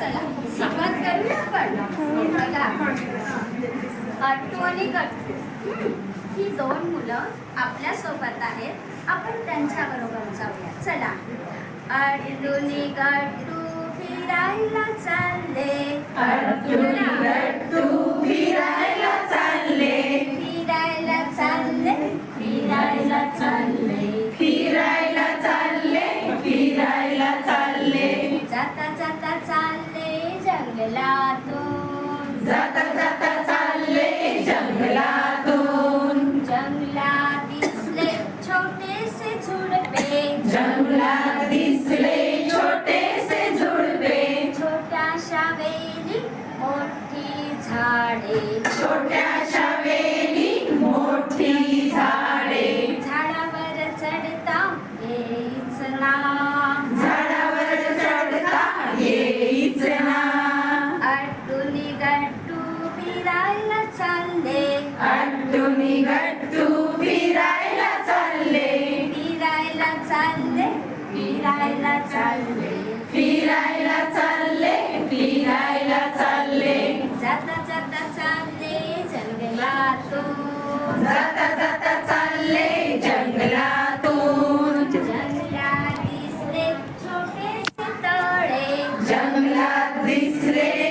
चला सुरुवात करूया आपण. ही दोन मुलं आपल्यासोबत आहेत. आपण त्यांच्या बरोबर जाऊया. चला. अडलुनी गट्टू फिरायला चालले. जंगलातून. जाता जाता चालले जंगलातून. जंगलात दिसले छोटेसे झुडपे. जंगलात दिसले छोटेसे झुडपे. छोट्याशा वेली मोठी झाडे. चालले. अट्टूनी गट्टू फिरायला चालले. फिरायला चालले. फिरायला चालले. फिरायला चालले. फिरायला चालले. जाता जाता चालले जंगलातून. जाता जाता चालले जंगलातून. जंगलात दिसले छोटेसे तळे. जंगलात दिसले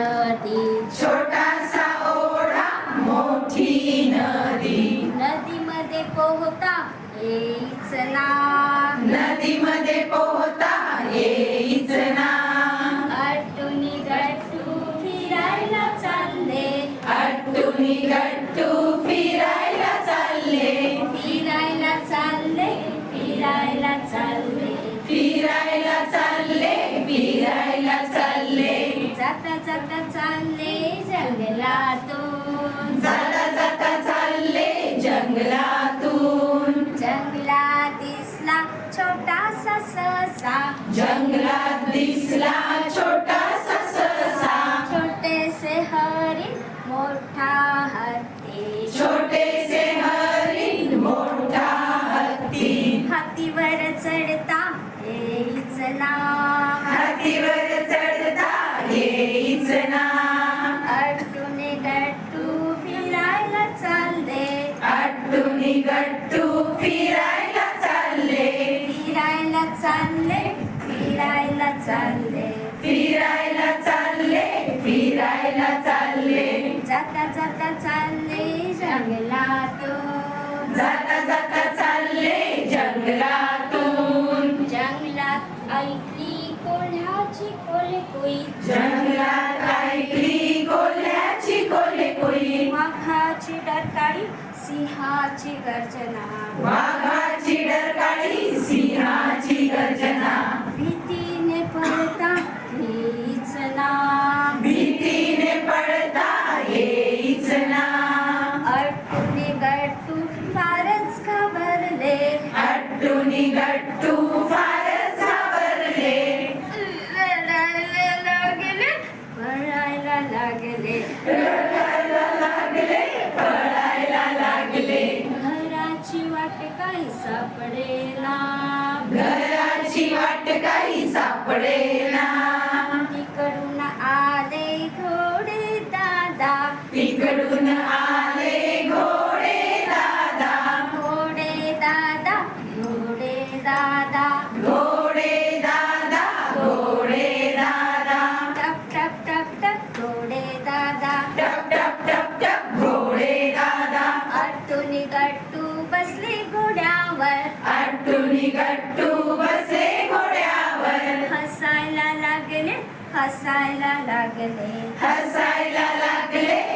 नदी। छोटासा ओढा मोठी नदी। नदीमध्ये पोहता येईच ना नदीमध्ये पोहता येईच ना अट्टूनी गट्टू फिरायला चालले। अट्टूनी गट्टू फिरायला जाता चालले जंगलातून. जाता जाता चालले जंगलातून. जंगलात दिसला छोटासा ससा जंगलात दिसला छोटासा गट्टू फिरायला चालले. फिरायला चालले फिरायला चालले. फिरायला चालले फिरायला चालले. जाता जाता चालले जंगलातून. जाता जाता चालले जंगलातून. जंगलात ऐकली कोल्ह्याची कोलकुई. जंगलात डरकाळी सिंहाची गर्जना. वाघाची डरकाळी सिंहाची गर्जना. भीतीने पळता हीच ना. भीतीने पडता येईच ना. अट्टूने गट्टू फारच घाबरले. अट्टूनी गट्टू फारच घाबरले. रडायला लागले पळायला लागले. काही सापडेना. घराची वाट काही सापडेना. अट्टूनी गट्टू बसले घोड्यावर. हसायला लागले हसायला लागले. हसायला लागले